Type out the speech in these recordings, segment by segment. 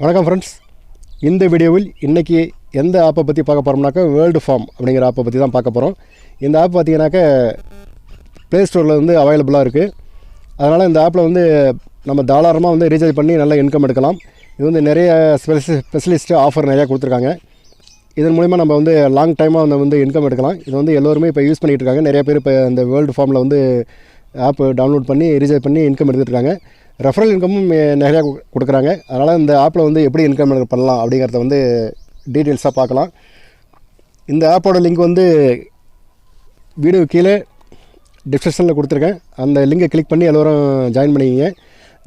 வணக்கம் ஃப்ரெண்ட்ஸ் இந்த வீடியோவில் இன்றைக்கி எந்த ஆப்பை பற்றி பார்க்க போகிறோம்னாக்கா வேர்ல்டு ஃபார்ம் அப்படிங்கிற ஆப்பை பற்றி தான் பார்க்க போகிறோம் இந்த ஆப் பார்த்திங்கனாக்கா ப்ளே ஸ்டோரில் வந்து அவைலபிளாக இருக்குது அதனால் இந்த ஆப்பில் வந்து நம்ம தாராளமாக வந்து ரீசார்ஜ் பண்ணி நல்லா இன்கம் எடுக்கலாம். இது வந்து நிறைய ஸ்பெஷலி ஸ்பெஷலிஸ்ட்டு ஆஃபர் நிறையா கொடுத்துருக்காங்க. இதன் மூலிமா நம்ம வந்து லாங் டைமாக வந்து வந்து இன்கம் எடுக்கலாம். இது வந்து எல்லோருமே இப்போ யூஸ் பண்ணிகிட்டு இருக்காங்க. நிறைய பேர் இப்போ இந்த வேர்ல்டு ஃபார்மில் வந்து ஆப் டவுன்லோட் பண்ணி ரீசார்ஜ் பண்ணி இன்கம் எடுத்துகிட்டு இருக்காங்க. ரெஃபரல் இன்கமும் நிறையா கொடுக்குறாங்க. அதனால் இந்த ஆப்பில் வந்து எப்படி இன்கம் பண்ணலாம் அப்படிங்கிறத வந்து டீட்டெயில்ஸாக பார்க்கலாம். இந்த ஆப்போட லிங்க் வந்து வீடியோ கீழே டிஸ்கிரிப்ஷனில் கொடுத்துருக்கேன். அந்த லிங்கை கிளிக் பண்ணி எல்லோரும் ஜாயின் பண்ணிக்கிங்க.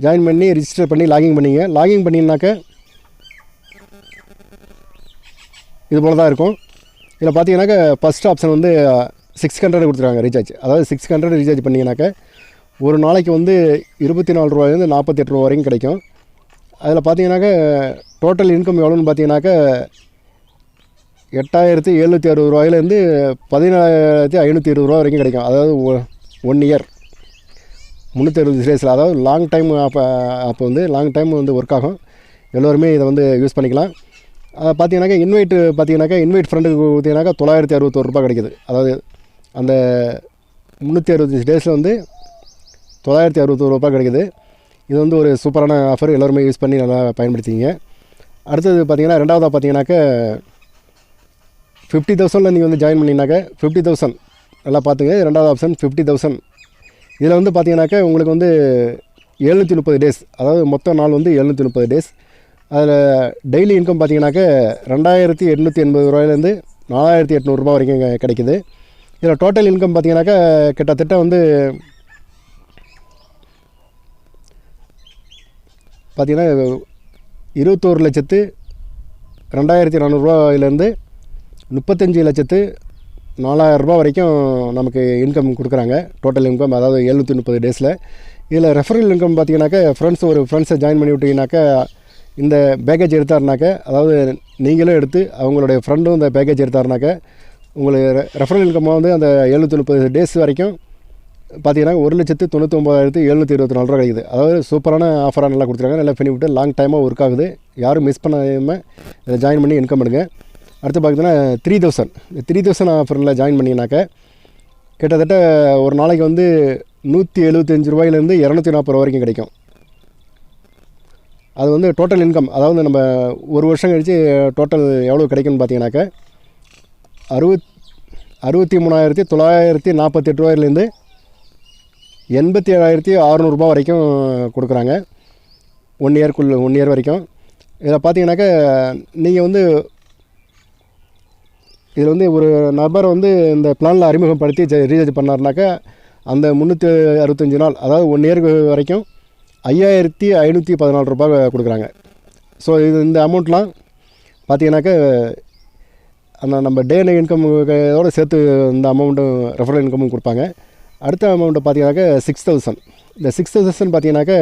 ஜாயின் பண்ணி ரிஜிஸ்டர் பண்ணி லாகின் பண்ணிங்க லாகின் பண்ணிங்கனாக்க இது போல் தான் இருக்கும். இதில் பார்த்தீங்கன்னாக்க ஃபஸ்ட் ஆப்ஷன் வந்து சிக்ஸ் ஹண்ட்ரட் கொடுத்துருக்காங்க ரீசார்ஜ் அதாவது சிக்ஸ் ஹண்ட்ரட் ரீசார்ஜ் பண்ணிங்கனாக்க ஒரு நாளைக்கு வந்து இருபத்தி நாலு ரூபாயிலேருந்து நாற்பத்தெட்டு ரூபா வரைக்கும் கிடைக்கும். அதில் பார்த்தீங்கன்னாக்க டோட்டல் இன்கம் எவ்வளோன்னு பார்த்தீங்கன்னாக்க எட்டாயிரத்தி எழுநூற்றி அறுபது ரூபாயிலேருந்து பதினேழாயிரத்தி ஐநூற்றி இருபது ரூபா வரைக்கும் கிடைக்கும். அதாவது ஒன் இயர் முந்நூற்றி அறுபது டேஸில் அதாவது லாங் டைம் அப்போ அப்போ வந்து லாங் டைம் வந்து ஒர்க் ஆகும். எல்லோருமே இதை வந்து யூஸ் பண்ணிக்கலாம். அதை பார்த்தீங்கன்னாக்கா இன்வைட்டு பார்த்தீங்கன்னாக்கா இன்வைட் ஃப்ரெண்டுக்கு பார்த்தீங்கன்னாக்கா தொள்ளாயிரத்தி அறுபத்தோரு ரூபாய் கிடைக்குது. அதாவது அந்த முந்நூற்றி அறுபத்தஞ்சு டேஸில் வந்து தொள்ளாயிரத்தி அறுபத்தோரு ரூபாய் கிடைக்குது. இது வந்து ஒரு சூப்பரான ஆஃபர் எல்லோருமே யூஸ் பண்ணி நல்லா பயன்படுத்திங்க அடுத்தது பார்த்தீங்கன்னா ரெண்டாவதாக பார்த்தீங்கன்னாக்கா ஃபிஃப்டி தௌசண்டில் நீங்கள் வந்து ஜாயின் பண்ணிங்கனாக்க ஃபிஃப்டி தௌசண்ட் நல்லா பார்த்துங்க. ரெண்டாவது ஆப்ஷன் ஃபிஃப்டி தௌசண்ட் இதில் வந்து பார்த்தீங்கன்னாக்கா உங்களுக்கு வந்து எழுநூற்றி முப்பது டேஸ் அதாவது மொத்த நாள் வந்து எழுநூற்றி முப்பது டேஸ் அதில் டெய்லி இன்கம் பார்த்தீங்கன்னாக்க ரெண்டாயிரத்தி எட்நூற்றி எண்பது ரூபாயிலேருந்து நாலாயிரத்தி எட்நூறுரூபா வரைக்கும் கிடைக்குது. இதில் டோட்டல் இன்கம் பார்த்தீங்கன்னாக்கா கிட்டத்தட்ட வந்து பார்த்திங்கன்னா இருபத்தோரு லட்சத்து ரெண்டாயிரத்தி நானூறுரூவாயிலேருந்து முப்பத்தஞ்சு லட்சத்து நாலாயிரம் ரூபாய் வரைக்கும் நமக்கு இன்கம் கொடுக்குறாங்க. டோட்டல் இன்கம் அதாவது எழுநூற்றி முப்பது டேஸில் இதில் ரெஃபரல் இன்கம் பார்த்தீங்கன்னாக்கா ஃப்ரெண்ட்ஸ் ஒரு ஃப்ரெண்ட்ஸை ஜாயின் பண்ணி விட்டீங்கன்னாக்கா இந்த பேக்கேஜ் எடுத்தாருனாக்கா அதாவது நீங்களும் எடுத்து அவங்களுடைய ஃப்ரெண்டும் இந்த பேக்கேஜ் எடுத்தாருனாக்கா உங்களுக்கு ரெஃபரல் இன்கம் வந்து அந்த எழுநூற்றி முப்பது டேஸ் வரைக்கும் பார்த்தீங்கன்னா ஒரு லட்சத்து தொண்ணூற்றி எழுநூற்றி இருபத்தி நாலு ரூபா கிடைக்குது. அதாவது சூப்பரான ஆஃபராக நல்லா கொடுத்துருக்காங்க. நல்லா பெனிஃபிட்டு லாங் டைமாக ஒர்க் ஆகுது. யாரும் மிஸ் பண்ணாமல் இதை ஜாயின் பண்ணி இன்கம் பண்ணுங்கள் அடுத்து பார்த்தீங்கன்னா த்ரீ தௌசண்ட் த்ரீ தௌசண்ட் ஆஃபரில் ஜாயின் பண்ணிங்கனாக்கா கிட்டத்தட்ட ஒரு நாளைக்கு வந்து நூற்றி எழுபத்தஞ்சு ரூபாயிலேருந்து இரநூத்தி நாற்பது ரூபா வரைக்கும் கிடைக்கும். அது வந்து டோட்டல் இன்கம் அதாவது நம்ம ஒரு வருஷம் கழித்து டோட்டல் எவ்வளோ கிடைக்கும்னு பார்த்தீங்கன்னாக்கா அறுபத் அறுபத்தி மூணாயிரத்தி தொள்ளாயிரத்தி நாற்பத்தெட்டு ரூபாயிலேருந்து எண்பத்தி ஏழாயிரத்தி அறநூறுபா வரைக்கும் கொடுக்குறாங்க. ஒன் இயர்க்குள்ள ஒன் இயர் வரைக்கும். இதில் பார்த்தீங்கன்னாக்கா நீங்கள் வந்து இதில் வந்து ஒரு நபர் வந்து இந்த பிளானில் அறிமுகப்படுத்தி ரீசார்ஜ் பண்ணாருனாக்கா அந்த முந்நூற்றி அறுபத்தஞ்சு நாள் அதாவது ஒன் இயருக்கு வரைக்கும் ஐயாயிரத்தி ஐநூற்றி பதினாலு ரூபாய் கொடுக்குறாங்க. ஸோ இது இந்த அமௌண்ட்லாம் பார்த்தீங்கன்னாக்கா அந்த நம்ம டே இன்கம் இதோட சேர்த்து இந்த அமௌண்ட்டும் ரெஃபரல் இன்கமும் கொடுப்பாங்க. அடுத்த அமௌண்ட்டை பார்த்தீங்கன்னாக்கா சிக்ஸ் தௌசண்ட் இந்த சிக்ஸ் தௌசண்ட் பார்த்தீங்கன்னாக்கா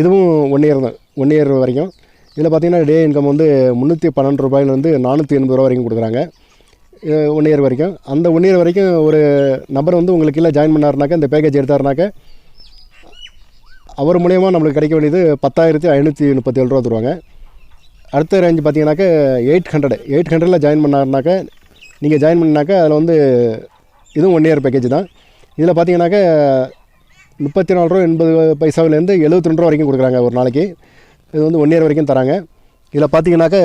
இதுவும் ஒன் இயர் தான். ஒன் இயர் வரைக்கும். இதில் பார்த்தீங்கன்னா டே இன்கம் வந்து முந்நூற்றி பன்னெண்டு ரூபாயிலேருந்து நானூற்றி எண்பது ரூபா வரைக்கும் கொடுக்குறாங்க. ஒன் இயர் வரைக்கும். அந்த ஒன் இயர் வரைக்கும் ஒரு நபர் வந்து உங்களுக்கு இல்லை ஜாயின் பண்ணாருனாக்கா இந்த பேக்கேஜ் எடுத்தாருனாக்கா அவர் மூலயமா நம்மளுக்கு கிடைக்க வேண்டியது பத்தாயிரத்தி ஐநூற்றி முப்பத்தி ஏழு ரூபா தருவாங்க. அடுத்த ரேஞ்ச் பார்த்தீங்கன்னாக்கா எயிட் ஹண்ட்ரட் எயிட் ஹண்ட்ரடில் ஜாயின் பண்ணாருனாக்கா நீங்கள் ஜாயின் பண்ணாக்கா அதில் வந்து இதுவும் ஒன் இயர் பேக்கேஜ் தான். இதில் பார்த்தீங்கன்னாக்க முப்பத்தி நாலு ரூபா எண்பது பைசாவிலேருந்து எழுபத்தி ரெண்டு ரூபா வரைக்கும் கொடுக்குறாங்க ஒரு நாளைக்கு. இது வந்து ஒன் இயர் வரைக்கும் தராங்க. இதில் பார்த்தீங்கன்னாக்க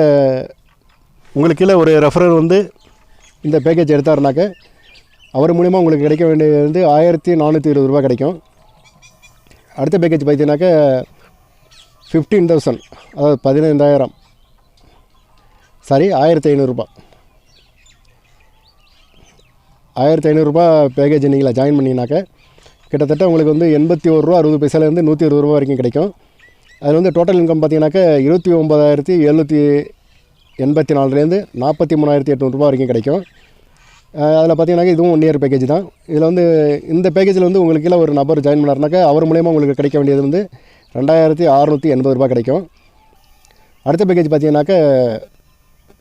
உங்களுக்கு கீழே ஒரு ரெஃபரர் வந்து இந்த பேக்கேஜ் எடுத்தாருனாக்க அவர் மூலிமா உங்களுக்கு கிடைக்க வேண்டியது வந்து ஆயிரத்தி நானூற்றி இருபது ரூபா கிடைக்கும். அடுத்த பேக்கேஜ் பார்த்தீங்கன்னாக்கா ஃபிஃப்டீன் தௌசண்ட் அதாவது பதினைந்தாயிரம். சாரி ஆயிரத்தி ஐநூறுரூபா ஆயிரத்தி ஐநூறுரூபா பேக்கேஜ் நீங்கள் ஜாயின் பண்ணிங்கனாக்க கிட்டத்தட்ட உங்களுக்கு வந்து எண்பத்தி ஒரு ரூபா அறுபது பைசாலேருந்து நூற்றி இருபது ரூபா வரைக்கும் கிடைக்கும். அதில் வந்து டோட்டல் இன்கம் பார்த்தீங்கன்னாக்கா இருபத்தி ஒம்பதாயிரத்தி எழுநூற்றி எண்பத்தி நாலுலேருந்து நாற்பத்தி மூணாயிரத்தி எட்நூறுபா வரைக்கும் கிடைக்கும். அதில் பார்த்தீங்கன்னாக்கா இதுவும் ஒன் இயர் பேக்கேஜ் தான். இதில் வந்து இந்த பேக்கேஜில் வந்து உங்களுக்கு கீழே ஒரு நபர் ஜாயின் பண்ணாருனாக்கா அவர் மூலயமா உங்களுக்கு கிடைக்க வேண்டியது வந்து ரெண்டாயிரத்தி அறநூற்றி எண்பது ரூபாய் கிடைக்கும். அடுத்த பேக்கேஜ் பார்த்தீங்கன்னாக்கா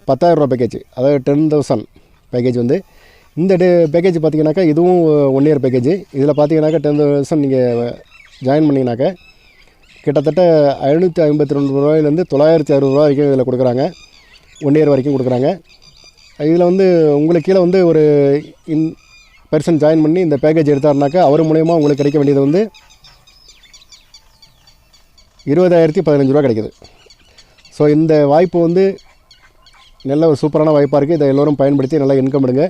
பத்தாயிரரூபா பேக்கேஜ் அதாவது டென் தௌசண்ட் பேக்கேஜ் வந்து இந்த டே பேக்கேஜ் பார்த்தீங்கன்னாக்கா இதுவும் ஒன் இயர் பேக்கேஜ் இதில் பார்த்தீங்கன்னாக்கா டென் தௌசண்ட் நீங்கள் ஜாயின் பண்ணிங்கனாக்கா கிட்டத்தட்ட ஐநூற்றி ஐம்பத்தி ரெண்டு ரூபாயிலேருந்து தொள்ளாயிரத்தி அறுபது ரூபா வரைக்கும் இதில் கொடுக்குறாங்க. ஒன் இயர் வரைக்கும் கொடுக்குறாங்க. இதில் வந்து உங்களுக்கு கீழே வந்து ஒரு இன் பர்சன் ஜாயின் பண்ணி இந்த பேக்கேஜ் எடுத்தாருனாக்கா அவர் மூலயமா உங்களுக்கு கிடைக்க வேண்டியது வந்து இருபதாயிரத்தி பதினஞ்சு ரூபா கிடைக்குது. ஸோ இந்த வாய்ப்பு வந்து நல்ல ஒரு சூப்பரான வாய்ப்பாக இருக்குது இதை எல்லோரும் பயன்படுத்தி நல்லா இன்கம் எடுங்க.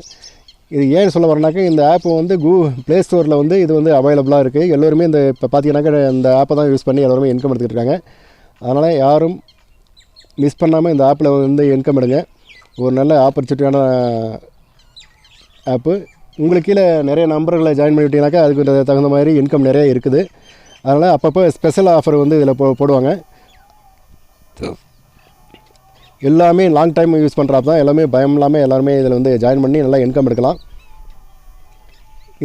இது ஏன் சொல்ல வரேனாக்கா இந்த ஆப் வந்து கூ ப்ளே ஸ்டோரில் வந்து இது வந்து அவைலபிளாக இருக்குது எல்லோருமே இந்த இப்போ பார்த்தீங்கன்னாக்கா இந்த ஆப்பை தான் யூஸ் பண்ணி எல்லோருமே இன்கம் எடுத்துக்கிட்டு இருக்காங்க. அதனால் யாரும் மிஸ் பண்ணாமல் இந்த ஆப்பில் வந்து இன்கம் எடுங்க. ஒரு நல்ல ஆப்பர்ச்சுனிட்டியான ஆப்பு உங்களுக்கு கீழே நிறைய நம்பர்களை ஜாயின் பண்ணிவிட்டீங்கனாக்கா அதுக்கு தகுந்த மாதிரி இன்கம் நிறைய இருக்குது. அதனால் அப்பப்போ ஸ்பெஷல் ஆஃபர் வந்து இதில் போ போடுவாங்க. எல்லாமே லாங் டைம் யூஸ் பண்ணுற தான். எல்லாமே பயம் இல்லாமல் எல்லாருமே இதில் வந்து ஜாயின் பண்ணி நல்லா இன்கம் எடுக்கலாம்.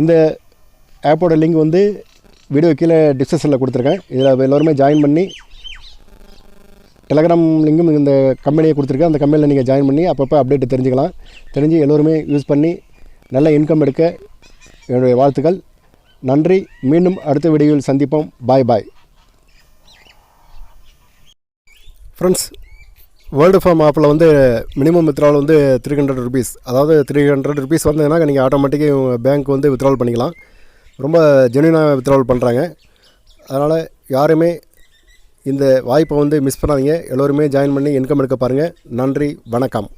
இந்த ஆப்போட லிங்க் வந்து வீடியோ கீழே டிஸ்கஷனில் கொடுத்துருக்கேன். இதில் எல்லோருமே ஜாயின் பண்ணி டெலகிராம் லிங்கும் இந்த கம்பெனியை கொடுத்துருக்கேன். அந்த கம்பெனியில் நீங்கள் ஜாயின் பண்ணி அப்பப்போ அப்டேட் தெரிஞ்சுக்கலாம். தெரிஞ்சு எல்லோருமே யூஸ் பண்ணி நல்ல இன்கம் எடுக்க என்னுடைய வாழ்த்துக்கள். நன்றி. மீண்டும் அடுத்த வீடியோவில் சந்திப்போம். Bye bye friends world farm ஆப்பில் வந்து மினிமம் வித்ரால் வந்து த்ரீ ஹண்ட்ரட் ருபீஸ் அதாவது த்ரீ ஹண்ட்ரட் ருபீஸ் வந்ததுன்னா நீங்கள் ஆட்டோமேட்டிக்காக பேங்க் வந்து வித்ரால் பண்ணிக்கலாம். ரொம்ப ஜென்யூனாக வித்ட்ரால் பண்ணுறாங்க அதனால் யாருமே இந்த வாய்ப்பை வந்து மிஸ் பண்ணாதீங்க. எல்லோருமே ஜாயின் பண்ணி இன்கம் எடுக்க பாருங்கள் நன்றி வணக்கம்.